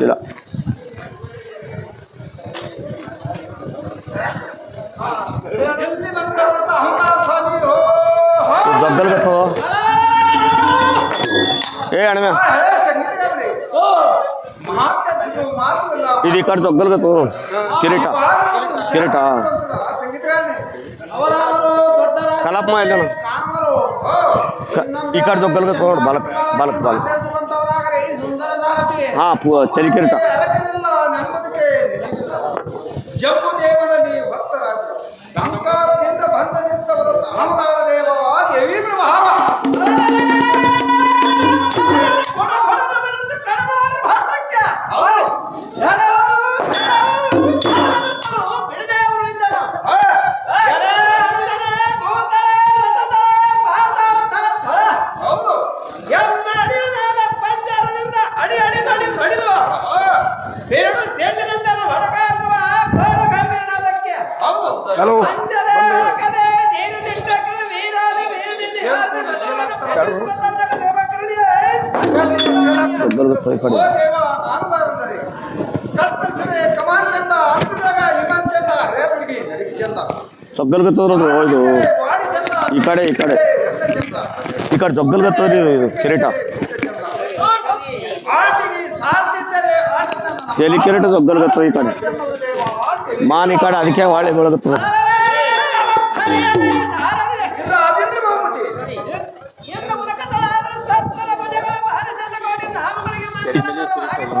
ಇಲ್ಲ ಎಲ್ಲಿ ಬಂದವಂತ ಅಹಂಕಾರ ಸ್ವಾಮಿ ಹೋ ಹೋ. ಜಗ್ಗಲ್ಗತ್ತೋ ಏ ಅಣ್ಣ ಆ, ಹೇ, ಸಂಗೀತಗಾರರೇ. ಮಹಾತ್ಮರು ಮಾತು ಇಲ್ಲ. ಇದು ಈ ಕಡೆ ಜಗ್ಗಲ್ಗತ್ತು ಕಿರೀಟ ಬಾರದು. ಚಂದ ಕಡೆ ನೋಡು ಇದು ಈ ಕಡೆ, ಈ ಕಡೆ. ಈ ಕಡೆ ಜಗ್ಗಲ್ಗತ್ತು ಇದು ಕಿರೀಟ. ಚಲಿ ಕಿರೀಟ ಜಗ್ಗಲ್ಗತ್ತು ಈ ಕಡೆ. ಮಾನ್ ಈ ಕಡೆ ಅದಕ್ಕೆ ವಾಳೆ ಬೆಳಗತ್ತು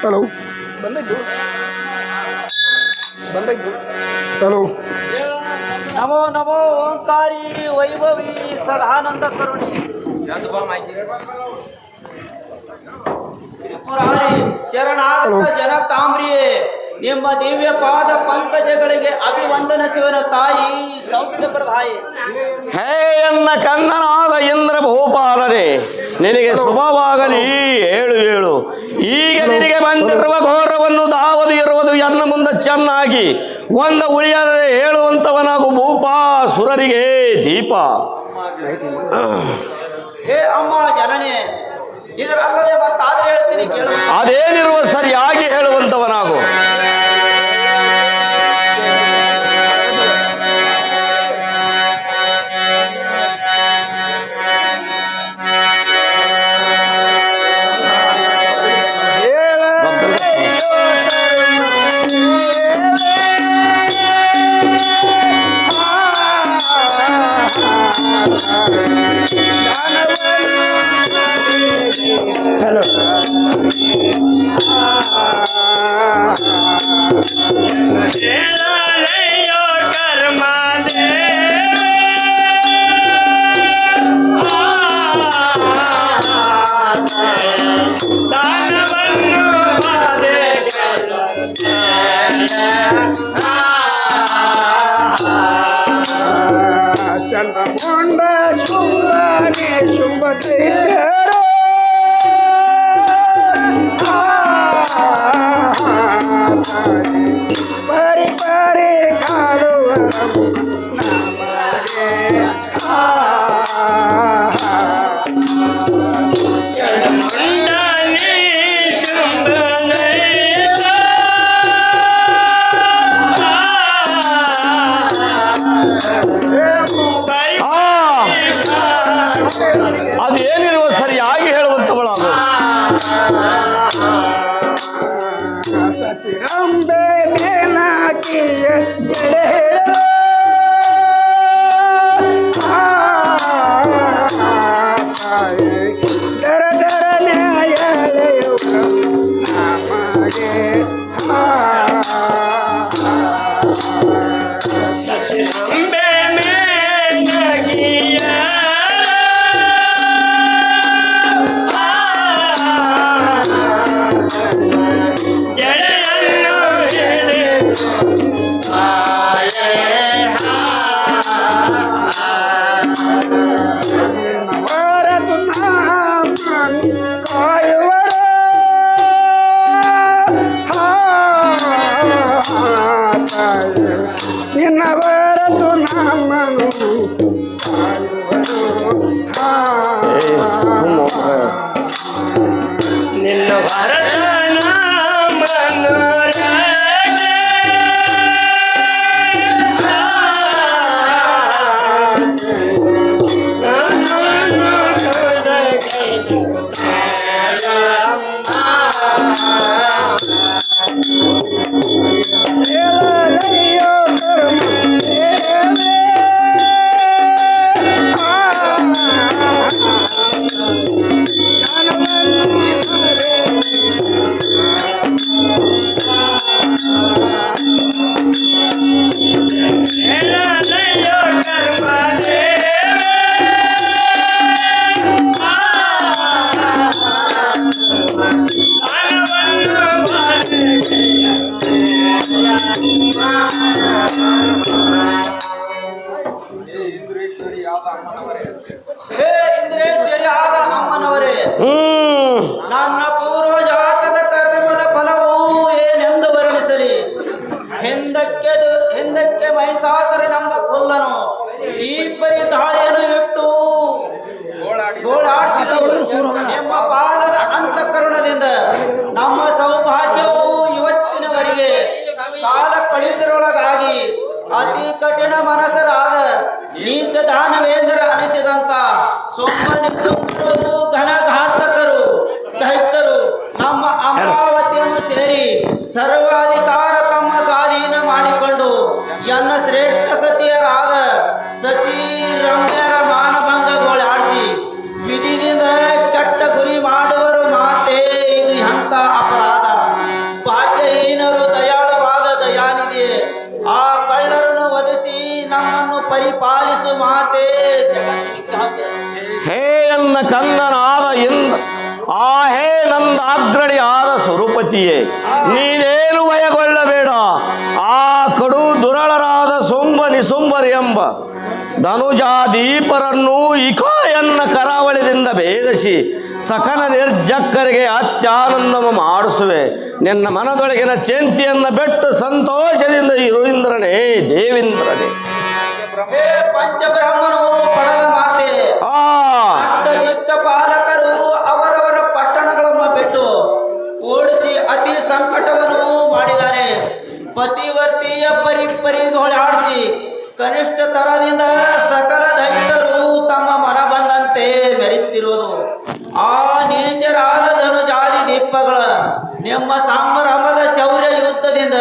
ಹಲೋ ಹಲೋ ಹಲೋ ನಮೋ ನಮೋ ಓಂಕಾರಿ ವೈಭವಿ ಸದಾನಂದ ಕರುಣಿ. ತ್ರಿಪುರಾರಿ ಶರಣಾಗತ ಜನ ಕಾಂಬ್ರಿಯೇ ನಿಮ್ಮ ದಿವ್ಯ ಪಾದ ಪಂಕಜಗಳಿಗೆ ಅಭಿವಂದನ ಶಿವನ ತಾಯಿ ಸೌಖ್ಯ ಪ್ರಧಾಯಿ ಹೇ ಎನ್ನ ಕಂದನಾದ ಇಂದ್ರ ಭೂಪಾಲರೇ ನಿನಗೆ ಶುಭವಾಗಲಿ ಹೇಳು ಹೇಳು ಈಗ ನಿನಗೆ ಬಂದಿರುವ ಘೋರವನ್ನು ದಾವದು ಇರುವುದು ಎನ್ನ ಮುಂದೆ ಚೆನ್ನಾಗಿ. ಒಂದು ಉಳಿಯದೆ ಹೇಳುವಂತವನಾಗು ಭೂಪ, ಸುರರಿಗೆ ದೀಪ. ಹೇ ಅಮ್ಮ ಜನನೇ, ಇದರ ಅಲ್ಲದೆ ಹೇಳ್ತೀನಿ ಕೇಳು. yeah. చిన్నవారదు నామను నిన్న భారత ಕಂದನಾದ ಇಂದ ಆಹೇ ನಂದ ಅಗ್ರಣಿ ಆದ ಸ್ವರೂಪತಿಯೇ ನೀನೇನು ಭಯಗೊಳ್ಳಬೇಡ. ಆ ಕಡು ದುರಳರಾದ ಸೊಂಬ ನಿಸುಂಬರ್ ಎಂಬ ಧನುಜಾದೀಪರನ್ನು ದೀಪರನ್ನು ಎನ್ನ ಕರಾವಳಿದಿಂದ ಭೇದಿಸಿ ಸಕಲ ನಿರ್ಜಕ್ಕರಿಗೆ ಅತ್ಯಾನಂದವ ಮಾಡಿಸುವೆ. ನಿನ್ನ ಮನದೊಳಗಿನ ಚಿಂತೆಯನ್ನು ಬಿಟ್ಟು ಸಂತೋಷದಿಂದ ಇರು ಇಂದ್ರನೇ ದೇವೇಂದ್ರನೇ. ಆ ಪಾಲಕರು ಅವರವರ ಪಟ್ಟಣಗಳನ್ನು ಬಿಟ್ಟು ಓಡಿಸಿ ಅತಿ ಸಂಕಟವನ್ನು ಮಾಡಿದ್ದಾರೆ. ಪತಿವರ್ತಿಯ ಪರಿ ಪರಿಗೊಳಾಡಿಸಿ ಕನಿಷ್ಠ ತರದಿಂದ ಸಕಲ ದೈತ್ಯರು ತಮ್ಮ ಮನ ಬಂದಂತೆ ಮೆರೆಯುತ್ತಿರುವುದು. ಆ ನೀಚರಾದ ಧನುಜಾದಿ ದೀಪಗಳ ನಿಮ್ಮ ಸಂಭ್ರಮದ ಶೌರ್ಯ ಯುದ್ಧದಿಂದ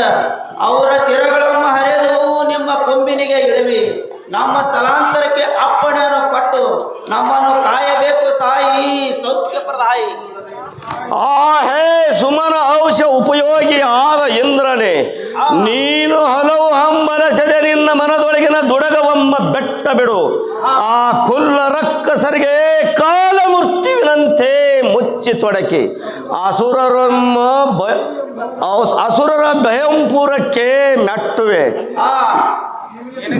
ಅವರ ಶಿರಗಳನ್ನು ಹರಿದು ನಿಮ್ಮ ಕೊಂಬಿನಿಗೆ ಇಳಿವಿ. ನಮ್ಮ ಸ್ಥಳಾಂತರಕ್ಕೆ ಅಪ್ಪಣೆಯನ್ನು ಕೊಟ್ಟು ನಮ್ಮನ್ನು ಕಾಯಬೇಕು ತಾಯಿ. ಸೌಖ್ಯಪ್ರದಾಯಿ ಆ ಹೇ ಸುಮನ ಔಷ ಉಪಯೋಗಿ ಆದ ಇಂದ್ರನೇ ನೀನು ಹಲವು ಹಂಬಲಸದೆ ನಿನ್ನ ಮನದೊಳಗಿನ ದುಡಗವಮ್ಮ ಬೆಟ್ಟ ಬಿಡು. ಆ. ಕುಲ್ಲ ರಕ್ಕಸರಿಗೆ ಕಾಲ ಮೃತ್ಯುವಿನಂತೆ ಮುಚ್ಚಿ ತೊಡಕಿ. ಅಸುರರಮ್ಮ ಅಸುರರ ಭಯಂಪುರಕ್ಕೆ ಮೆಟ್ಟುವೆ. ಆ.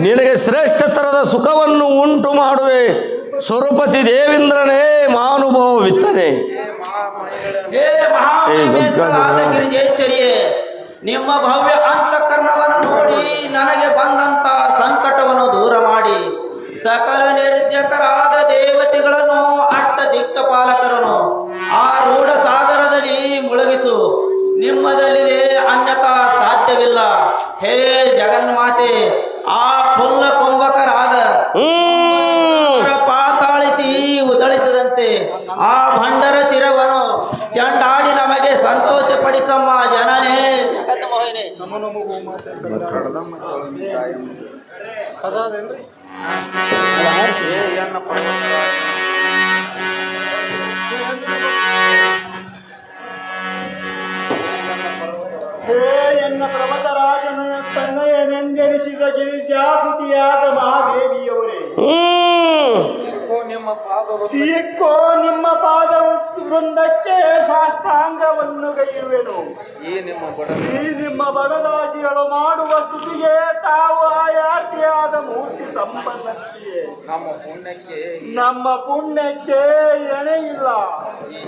ನಿನಗೆ ಶ್ರೇಷ್ಠ ತರದ ಸುಖವನ್ನು ಉಂಟು ಮಾಡುವೆ. ಸ್ವರೂಪತಿ ದೇವೇಂದ್ರನೇ ಮಾನುಭವ ವಿತ್ತನೆ ನಿಮ್ಮ ಭವ್ಯ ಅಂತಃಕರಣವನ್ನು ನೋಡಿ ನನಗೆ ಬಂದಂತ ಸಂಕಟವನ್ನು ದೂರ ಮಾಡಿ. ಸಕಲ ನಿರ್ಜಕರಾದ ದೇವತೆಗಳನ್ನು ಅಟ್ಟ ದಿಕ್ಕಪಾಲಕರನ್ನು ಆ ರೂಢ ಸಾಗರದಲ್ಲಿ ಮುಳುಗಿಸು. ನಿಮ್ಮದಲ್ಲಿದೆ ಅನ್ಯತಾ ಸಾಧ್ಯವಿಲ್ಲ. ಹೇ ಜಗನ್ಮಾತೆ ಆ ಕುಲ್ಲ ಕುಂಭಕರಾದ ಪಾತಾಳಿಸಿ ಉದಳಿಸದಂತೆ ಆ ಭಂಡರ ಶಿರವನು ಚಂಡಾಡಿ ನಮಗೆ ಸಂತೋಷ ಪಡಿಸಮ್ಮ ಜನನೇ ಮೋಹಿನಿ ಹೇ ಎನ್ನ ಪರ್ವತರಾಜನ ತನಯನೆಂದೆನಿಸಿದ ಗಿರಿಜಾಸುತಿಯಾದ ಮಹಾದೇವಿಯವರೇ. ಇಕ್ಕೋ ನಿಮ್ಮ ಪಾದ ವೃಂದಕ್ಕೆ ಶಾಸ್ತ್ರಾಂಗವನ್ನು ಗೈಯುವೆನು. ಈ ನಿಮ್ಮ ಬಡದಾಸಿಗಳು ಮಾಡುವ ಸ್ತುತಿಗೆ ತಾವು ಆಯಾತಿಯಾದ ಮೂರ್ತಿ ಸಂಪನ್ನತಿಯೇ ನಮ್ಮ ಪುಣ್ಯಕ್ಕೆ ನಮ್ಮ ಎಣೆ ಇಲ್ಲ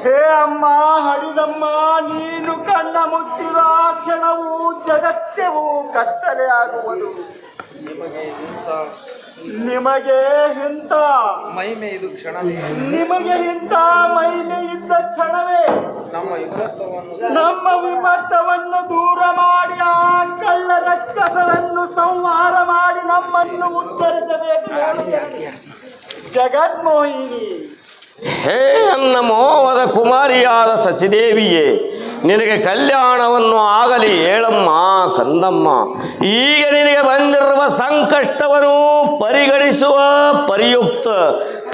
ಹೇ ಅಮ್ಮ ಹಡಿದಮ್ಮ ನೀನು ಕಣ್ಣ ಮುಚ್ಚಿದ ಕ್ಷಣವು ಜಗತ್ಯವು ಕತ್ತಲೆ ಆಗುವುದು. ನಿಮಗೆ ಇಂಥ ಮಹಿಮೆ ಇದು ಕ್ಷಣವೇ ನಿಮಗೆ ಇಂಥ ಮಹಿಮೆ ಇದ್ದ ಕ್ಷಣವೇ ನಮ್ಮ ಯುಗತ್ವವನ್ನು ನಮ್ಮ ವಿಪತ್ತವನ್ನು ದೂರ ಮಾಡಿ ಆ ಕಳ್ಳ ರಕ್ಷಸರನ್ನು ಸಂಹಾರ ಮಾಡಿ ನಮ್ಮನ್ನು ಉದ್ಧರಿಸಬೇಕು ಜಗನ್ಮೋಹಿನಿ. ಹೇ ಅನ್ನ ಮೋಹದ ಕುಮಾರಿಯಾದ ಸಚಿದೇವಿಯೇ ನಿನಗೆ ಕಲ್ಯಾಣವನ್ನು ಆಗಲಿ ಹೇಳಮ್ಮ ಕಂದಮ್ಮ ಈಗ ನಿನಗೆ ಬಂದಿರುವ ಸಂಕಷ್ಟವನ್ನು ಪರಿಗಣಿಸುವ ಪರಿಯುಕ್ತ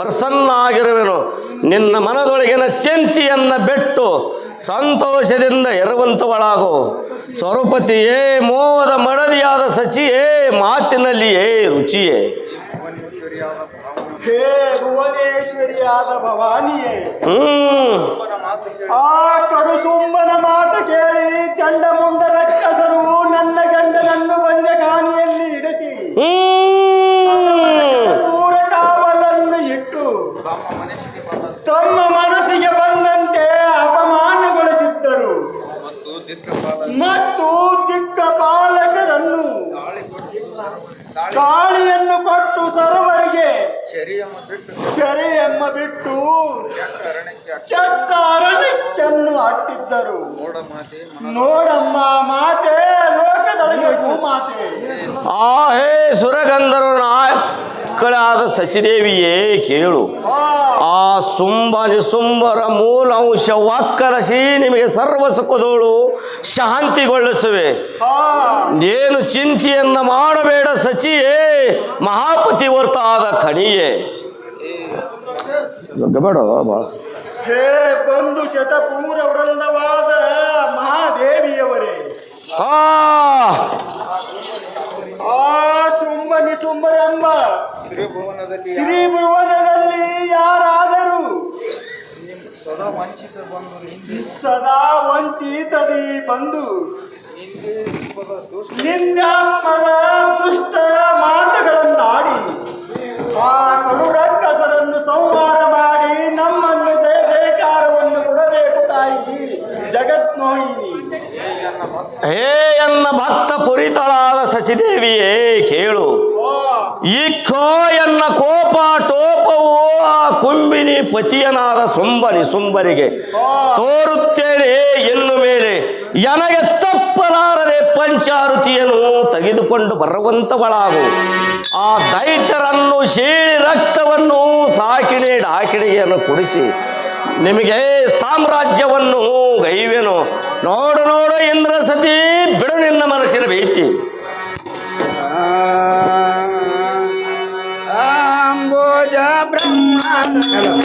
ಪ್ರಸನ್ನಾಗಿರುವೆನು. ನಿನ್ನ ಮನದೊಳಗಿನ ಚಿಂತೆಯನ್ನು ಬಿಟ್ಟು ಸಂತೋಷದಿಂದ ಇರುವಂತವಳಾಗು. ಸ್ವರೂಪತಿಯೇ ಮೋಹದ ಮಡದಿಯಾದ ಸಚಿಯೇ ಮಾತಿನಲ್ಲಿಯೇ ರುಚಿಯೇ. ಹೇ ಭುವನೇಶ್ವರಿಯಾದ ಭವಾನಿಯೇ. ಹ್ಮ್. ಆ ಕಡು ಸುಂಬನ ಮಾತು ಕೇಳಿ ಚಂಡಮುಂಡ ರಕ್ಕಸರು ನನ್ನ ಗಂಡನನ್ನು ಬಂದ ಗಾನಿಯಲ್ಲಿ ಇಡಿಸಿ. ಹ್ಮ್. ಪೂರ ಕಾವಲನ್ನು ಇಟ್ಟು ತಮ್ಮ ಮನಸ್ಸಿಗೆ ಬಂದಂತೆ ಅಪಮಾನಗೊಳಿಸಿದ್ದರು. ಮತ್ತು ದಿಕ್ಕಪಾಲಕರನ್ನು ಗಾಳಿಯನ್ನು ಕೊಟ್ಟು ಸರ್ವರಿಗೆ ಶರೀರವನ್ನು ಬಿಟ್ಟು ಬಿಟ್ಟು ಕೆಟ್ಟ ಅರಣ್ಯಕ್ಕೆನ್ನು ಅಟ್ಟಿದ್ದರು ಮಾತೆ ನೋಡಮ್ಮ ಮಾತೆ ಲೋಕದೊಳಗೆ ಮಾತೆ. ಆ ಹೇ ಸುರಗಂಧರು ನಾಯಕಳಾದ ಸಚಿದೇವಿಯೇ ಕೇಳು. ಆ ಸುಂಬ ನಿಸುಂಬರ ಮೂಲ ಅಂಶ ವಾಕ್ಕರಸಿ ನಿಮಗೆ ಸರ್ವ ಸುಖದೋಳು ಶಾಂತಿಗೊಳಿಸುವೆ ಏನು ಚಿಂತೆಯನ್ನು ಮಾಡಬೇಡ ಸಚಿಯೇ ಮಹಾಪತಿ ವರ್ತಾದ ಕಣಿಯೇ. ಬೇಡ ಭಾಳ ಹೇ ಬಂಧು ಶತಪೂರ ವೃಂದವಾದ ಮಹಾದೇವಿಯವರೇ. ಆ ಆ ಸುಂಬ ನಿಸುಂಬರೆಂಬ ತ್ರಿಭುವನದಲ್ಲಿ ತ್ರಿಭುವನದಲ್ಲಿ ವಂಚಿತ ಬಂದು ಹಿಂದೆ ಸದಾ ವಂಚಿತದಿ ಬಂದು ನಿಂದಿಸುವುದ ದುಷ್ಟ ದುಷ್ಟ ಮಾತುಗಳನ್ನಾಡಿ ಆ ಕಡುರಕ್ಕಸರನ್ನು ಸಂಹಾರ ಮಾಡಿ ನಮ್ಮನ್ನು ಜಯ ಜಯಕಾರವನ್ನು ಕೊಡಬೇಕು ತಾಯಿ ಜಗತ್ಮೋಹಿನಿ ಹೇ ಎನ್ನ ಭಕ್ತ ಪುರಿತಳಾದ ಸಚಿದೇವಿಯೇ ಕೇಳು. ಇಕ್ಕೋ ಎನ್ನ ಕೋಪ ಟೋಪವು ಆ ಕುಂಬಿನಿ ಪತಿಯನಾದ ಸುಂಬನಿ ಸುಂಬರಿಗೆ ತೋರುತ್ತೇನೆ ಎನ್ನು ಮೇಲೆ. ನನಗೆ ತಪ್ಪಲಾರದೆ ಪಂಚಾರುತಿಯನ್ನು ತೆಗೆದುಕೊಂಡು ಬರುವಂತವಳಾಗು. ಆ ದೈತ್ಯರನ್ನು ಶೀಳಿ ರಕ್ತವನ್ನು ಸಾಕಿಣೆ ಡಾಕಿಣಿಗೆಯನ್ನು ಕುಡಿಸಿ, ನಿಮಗೆ ಸಾಮ್ರಾಜ್ಯವನ್ನು ಗೈವೆನು. ನೋಡು ನೋಡು ಇಂದ್ರ ಸತಿ ಬಿಡು ನಿನ್ನ ಮನಸ್ಸಿನ ಭೀತಿ. సర్వోజ బ్రహ్మాండం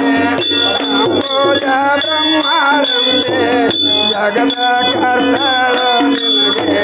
సర్వోజ బ్రహ్మాండే జగద కర్ణడే